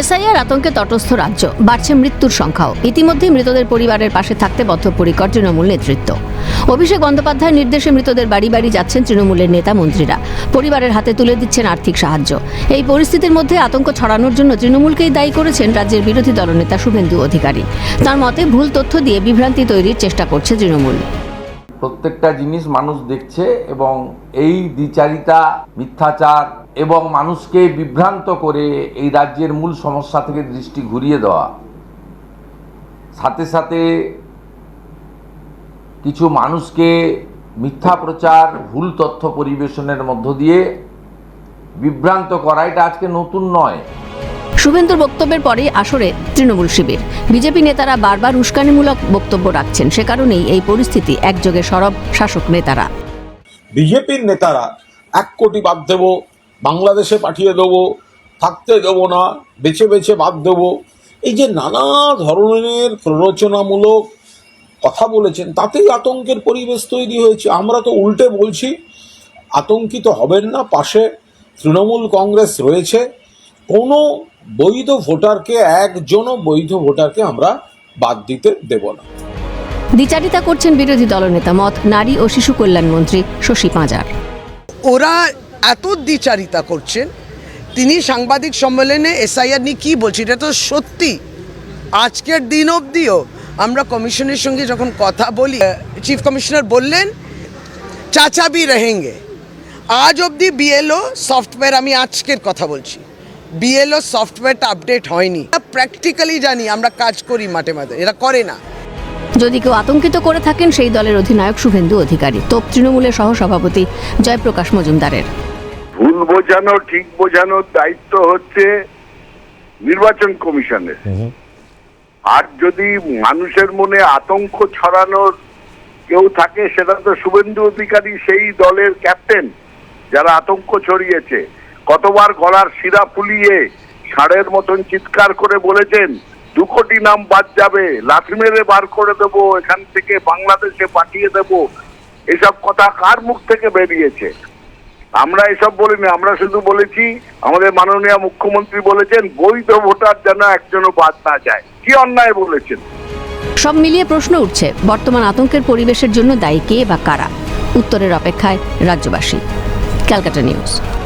SIR আতঙ্কে তটস্থ রাজ্য। বাড়ছে মৃত্যুর সংখ্যাও। ইতিমধ্যেই মৃতদের পরিবারের পাশে থাকতে বদ্ধপরিকর তৃণমূল নেতৃত্ব। অভিষেক বন্দ্যোপাধ্যায়ের নির্দেশে মৃতদের বাড়ি বাড়ি যাচ্ছেন তৃণমূলের নেতা মন্ত্রীরা। পরিবারের হাতে তুলে দিচ্ছেন আর্থিক সাহায্য। এই পরিস্থিতির মধ্যে আতঙ্ক ছড়ানোর জন্য তৃণমূলকেই দায়ী করেছেন রাজ্যের বিরোধী দলনেতা শুভেন্দু অধিকারী। তার মতে, ভুল তথ্য দিয়ে বিভ্রান্তি তৈরির চেষ্টা করছে তৃণমূল। প্রত্যেকটা জিনিস মানুষ দেখছে এবং এই দ্বিচারিতা, মিথ্যাচার এবং মানুষকে বিভ্রান্ত করে এই রাজ্যের মূল সমস্যা থেকে দৃষ্টি ঘুরিয়ে দেওয়া। সাথে সাথে কিছু মানুষকে মিথ্যা প্রচার ভুল তথ্য পরিবেশনের মধ্য দিয়ে বিভ্রান্ত করা এটা আজকে নতুন নয়। শুভেন্দুর বক্তব্যের পরেই আসরে তৃণমূল শিবির। বিজেপি নেতারা বারবার উস্কানিমূলক বক্তব্য রাখছেন। সে কারণেই এই পরিস্থিতি একযোগে সরব শাসক নেতারা। বিজেপির নেতারা এক কোটি বাদ দেব বাংলাদেশে পাঠিয়ে দেবো থাকতে দেবো না বেছে বেছে বাদ দেবো। এই যে নানা ধরনের প্ররোচনামূলক কথা বলেছেন তাতেই আতঙ্কের পরিবেশ তৈরি হয়েছে। আমরা তো উল্টে বলছি আতঙ্কিত হবেন না পাশে তৃণমূল কংগ্রেস রয়েছে। কোনো বৈধ ভোটারকে একজনও বৈধ ভোটারকে আমরা বাদ দিতে দেব না। দ্বিচারিতা করছেন বিরোধী দলনেতা মত নারী ও শিশু কল্যাণ মন্ত্রী শশী পাঁজার। ওরা এত দ্বিচারিতা করছেন। তিনি সাংবাদিক সম্মেলনে এসআইআর নিয়ে কী বলছেন? এটা তো সত্যি। আজকের দিন অবধিও আমরা কমিশনের সঙ্গে যখন কথা বলি চিফ কমিশনার বললেন, চাচা বি রহেঙ্গে। আজ অবধি বিএলও সফটওয়্যার আমি আজকের কথা বলছি। বিএলও সফটওয়্যারটা আপডেট হয়নি। প্র্যাকটিক্যালি জানি, আমরা কাজ করি মাঠে মাঠে। এরা করে না। যদি কেউ আতঙ্কিত করে থাকেন, সেই দলের অধিনায়ক শুভেন্দু অধিকারী, তোপ তৃণমূলের সহসভাপতি জয়প্রকাশ মজুমদারের। ভুল বোঝানো ঠিক বোঝানোর দায়িত্ব হচ্ছে নির্বাচন কমিশনের। আর যদি মানুষের মনে আতঙ্ক ছড়ানোর কেউ থাকে সেটা তো শুভেন্দু অধিকারী সেই দলের ক্যাপ্টেন যারা আতঙ্ক ছড়িয়েছে। কতবার গলার শিরা ফুলিয়ে ষাঁড়ের মতন চিৎকার করে বলেছেন দু কোটি নাম বাদ যাবে লাথি মেরে বার করে দেবো এখান থেকে বাংলাদেশে পাঠিয়ে দেব। এসব কথা কার মুখ থেকে বেরিয়েছে? আমরা এসব বলিনি, আমরা শুধু বলেছি, আমাদের মাননীয় মুখ্যমন্ত্রী বলেছেন, বৈধ ভোটার যেন একজনও বাদ না যায়। কি অন্যায় বলেছেন? সব মিলিয়ে প্রশ্ন উঠছে, বর্তমান আতঙ্কের পরিবেশের জন্য দায়ী কে বা কারা? উত্তরের অপেক্ষায় রাজ্যবাসী। ক্যালকাটা নিউজ।